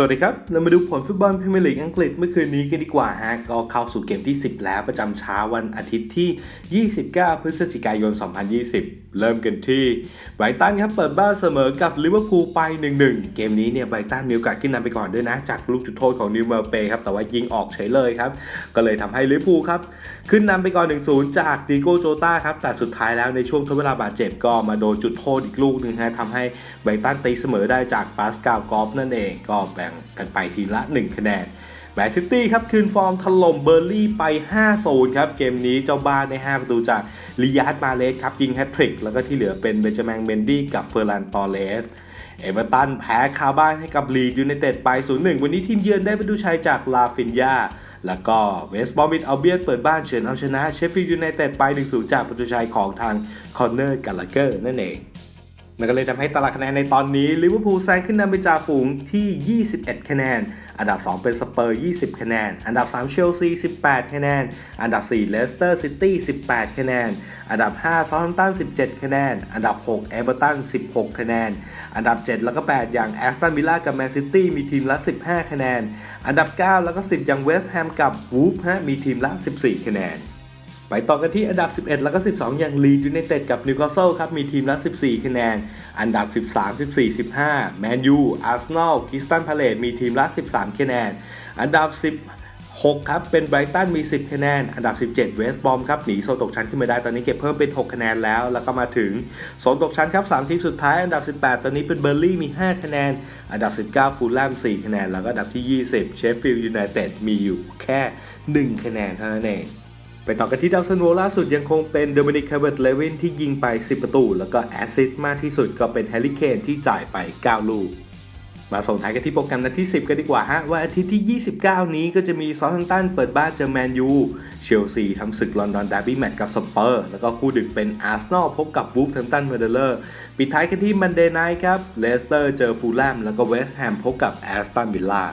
สวัสดีครับ เรามาดูผลฟุตบอลพรีเมียร์ลีกอังกฤษเมื่อคืนนี้กันดีกว่าฮะก็เข้าสู่เกมที่ 10 แล้วประจำเช้าวันอาทิตย์ที่ 29 พฤศจิกายน 2020 เริ่มกันที่ไบรตันครับเปิดบ้านเสมอกับลิเวอร์พูลไป 1-1 เกมนี้เนี่ยไบรตันมีโอกาสขึ้นนำไปก่อนด้วยนะ จากลูกจุดโทษของนิวเมอร์เปครับแต่ว่ายิงออกเฉยเลยครับ ก็เลยทำให้ลิเวอร์พูลครับขึ้นนำไปก่อน 1-0 จากดิโก้โจตาครับแต่สุดท้ายแล้วในช่วงทดเวลาบาดเจ็บก็มาโดนจุดโทษอีกลูกหนึงฮะทำให้ไบรตันตีเสมอได้จากปาสกาลกอฟนั่นเองก็แบ่งกันไปทีละ 1 คะแนนแมนซิตี้ครับคืนฟอร์มถล่มเบอร์ลี่ไป5-0ครับเกมนี้เจ้าบ้านใน5ประตูจากลิยาร์ดมาเลสครับยิงแฮตทริกแล้วก็ที่เหลือเป็นเบนจามินเมนดี้กับเฟอร์ลันตอเรสเอเวอร์ตันแพ้คาบ้านให้กับลีดยูไนเต็ดไป0-1 วันนี้ทีมเยือนได้ประตูชัยจากลาฟินยาแล้วก็เวสต์บอมบิทเอาเบียนเปิดบ้านเฉือนเอาชนะเชฟฟิลด์ยูไนเต็ดไป1-0จากประตูชัยของทางคอนเนอร์กัลลาเกอร์นั่นเอง มันก็เลยทำให้ตารางคะแนนในตอนนี้ลิเวอร์พูลแซงขึ้นนำไปจ่าฝูงที่ 21 คะแนน อันดับ 2 เป็นสเปอร์ 20 คะแนน อันดับ 3 เชลซี 18 คะแนน อันดับ 4 เลสเตอร์ซิตี้ 18 คะแนน อันดับ 5 ซาวน์ตัน 17 คะแนน อันดับ 6 เอเวอร์ตัน 16 คะแนน อันดับ 7 แล้วก็ 8 อย่างแอสตันวิลล่ากับแมนซิตี้มีทีมละ 15 คะแนน อันดับ 9 แล้วก็ 10 อย่างเวสต์แฮมกับวูฟฮะมีทีมละ 14 คะแนน ไปต่อกันที่อันดับ 11 แล้วก็ 12 อย่างลีดยูไนเต็ดกับนิวคาสเซิลครับมีทีมละ 14 คะแนน อันดับ 13 14 15 แมนยู อาร์เซนอลคริสตันพาเลตมีทีมละ 13 คะแนน อันดับ 16 ครับเป็นไบรตันมี 10 คะแนน อันดับ 17 เวสต์บอมครับหนีโซนตกชั้นขึ้นมาได้ตอนนี้เก็บเพิ่มเป็น 6 คะแนนแล้ว แล้วก็มาถึงโซนตกชั้นครับ 3 ทีมสุดท้าย อันดับ 18 ตอนนี้เป็นเบอร์ลี่มี 5 คะแนน อันดับ 19 ฟูลแลม 4 คะแนน แล้วก็อันดับที่ 20 เชฟฟิลด์ยูไนเต็ดมีอยู่แค่ 1 คะแนนเท่านั้นเอง ไปต่อกันที่ดาวซันโวล่าสุดยังคงเป็นโดมินิกคาเวตเลวินที่ยิงไป 10 ประตู แล้วก็แอสซิสต์มากที่สุดก็เป็นแฮร์รี่เคนที่จ่ายไป 9 ลูก มาส่งท้ายกันที่โปรแกรมนัดที่ 10 กันดีกว่าฮะว่าอาทิตย์ที่ 29 นี้ก็จะมีซอลทัมตันเปิดบ้านเจอแมนยู เชลซีทำศึกลอนดอนดาร์บี้แมตช์กับสเปอร์ แล้วก็คู่ดึกเป็นอาร์เซนอลพบกับวูฟแฮมตันเมอร์เดเลอร์ ปิดท้ายกันที่มันเดย์ไนท์ครับ เลสเตอร์เจอฟูลแลมแล้วก็เวสต์แฮมพบกับแอสตันวิลล่า